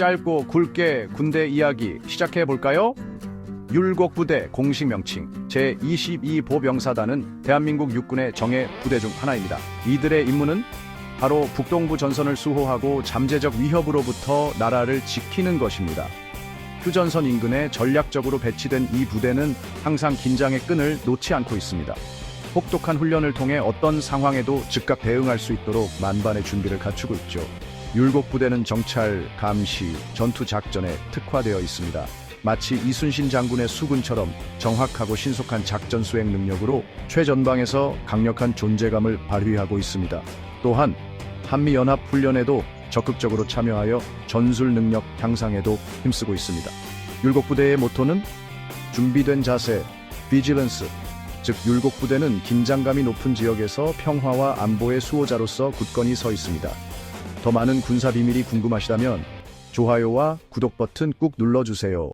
짧고 굵게 군대 이야기 시작해 볼까요? 율곡부대 공식 명칭 제22 보병사단은 대한민국 육군의 정예 부대 중 하나입니다. 이들의 임무는 바로 북동부 전선을 수호하고 잠재적 위협으로부터 나라를 지키는 것입니다. 휴전선 인근에 전략적으로 배치된 이 부대는 항상 긴장의 끈을 놓지 않고 있습니다. 혹독한 훈련을 통해 어떤 상황에도 즉각 대응할 수 있도록 만반의 준비를 갖추고 있죠. 율곡 부대는 정찰, 감시, 전투 작전에 특화되어 있습니다. 마치 이순신 장군의 수군처럼 정확하고 신속한 작전 수행 능력으로 최전방에서 강력한 존재감을 발휘하고 있습니다. 또한 한미 연합 훈련에도 적극적으로 참여하여 전술 능력 향상에도 힘쓰고 있습니다. 율곡 부대의 모토는 준비된 자세, 비지런스, 즉 율곡 부대는 긴장감이 높은 지역에서 평화와 안보의 수호자로서 굳건히 서 있습니다. 더 많은 군사 비밀이 궁금하시다면 좋아요와 구독 버튼 꾹 눌러주세요.